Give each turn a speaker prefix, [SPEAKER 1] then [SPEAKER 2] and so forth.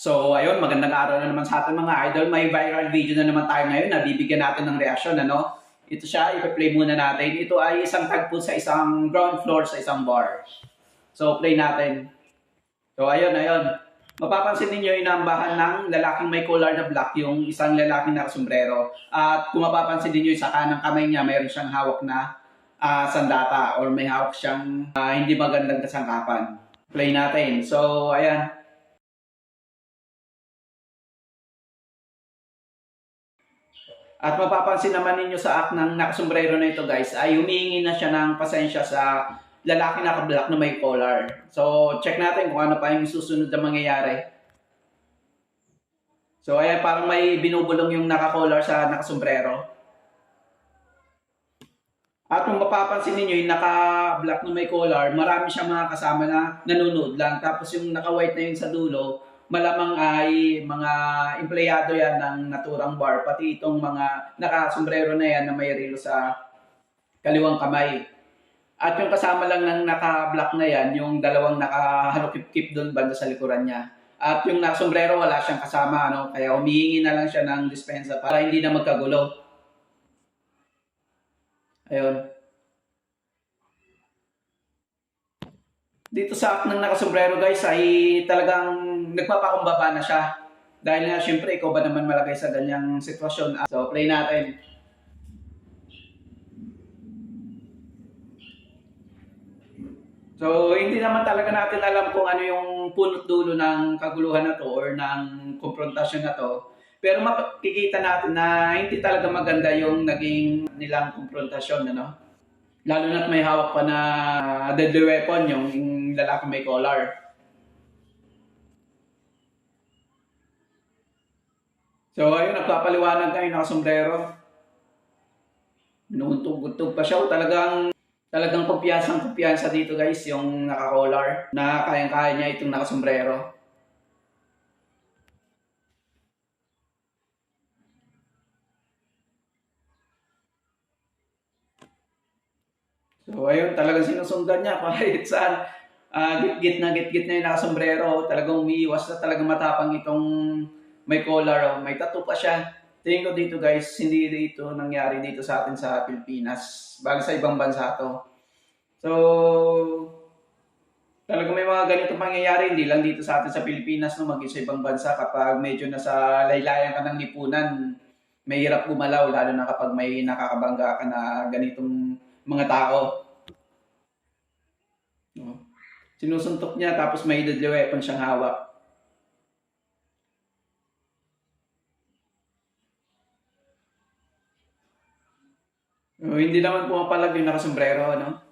[SPEAKER 1] So, ayun, magandang araw na naman sa ating mga idol. May viral video na naman tayo ngayon na bibigyan natin ng reaksyon, ano? Ito siya, ipa-play muna natin. Ito ay isang tagpo sa isang ground floor sa isang bar. So, play natin. So, ayun, ayun. Mapapansin ninyo inambahan ng lalaking may collar na black yung isang lalaking nakasombrero. At kung mapapansin ninyo sa kanang kamay niya, mayroon siyang hawak na ah, sandata or may hawak siyang ah, hindi magandang kasangkapan. Play natin. So, ayan. At mapapansin naman ninyo sa act ng nakasombrero na ito guys, ay humihingi na siya ng pasensya sa lalaki naka-black na may collar. So, check natin kung ano pa yung susunod na mangyayari. So, ayan, parang may binubulong yung naka-collar sa nakasombrero. At kung mapapansin ninyo, yung naka-black na may collar, marami siyang mga kasama na nanonood lang. Tapos yung naka-white na yun sa dulo, malamang ay mga empleyado yan ng naturang bar. Pati itong mga naka-sombrero na yan na may relo sa kaliwang kamay. At yung kasama lang ng naka-black na yan, yung dalawang nakaharukip-kip doon banda sa likuran niya. At yung naka-sombrero wala siyang kasama, ano? kaya humihingi na lang siya ng dispensa para hindi na magkagulo. Ayun. Dito sa act ng nakasombrero guys ay talagang nagpapakumbaba na siya. Dahil nga syempre ikaw ba naman malagay sa ganyang sitwasyon. So play natin. So hindi naman talaga natin alam kung ano yung punot dulo ng kaguluhan na to or ng konfrontasyon na to. Pero makikita natin na hindi talaga maganda yung naging nilang konfrontasyon, ano? Lalo na't may hawak pa na deadly weapon yung lalaki may collar. So ayun, nagpapaliwanag kayo nakasombrero. Minuntog-untog pa siya. Talagang talagang kumpiyansang kumpiyansa dito guys, yung naka-collar na kayang-kaya niya itong nakasombrero. So ayun, talagang sinusundan niya kahit saan. ah git-git na git-git na yung nakasombrero. Talagang umiiwas na talagang matapang itong may collar. Oh. May tattoo pa siya. Tingin ko dito guys, hindi dito nangyari dito sa atin sa Pilipinas. Bali sa ibang bansa to. So, talagang may mga ganito pangyayari, hindi lang dito sa atin sa Pilipinas, no, maging sa ibang bansa kapag medyo nasa laylayan ka ng lipunan, may hirap gumalaw, lalo na kapag may nakakabangga ka na ganitong mga tao. No? Sinusuntok niya tapos may deadly weapon siyang hawak. Oh, hindi naman pumapalag yung nakasombrero, ano?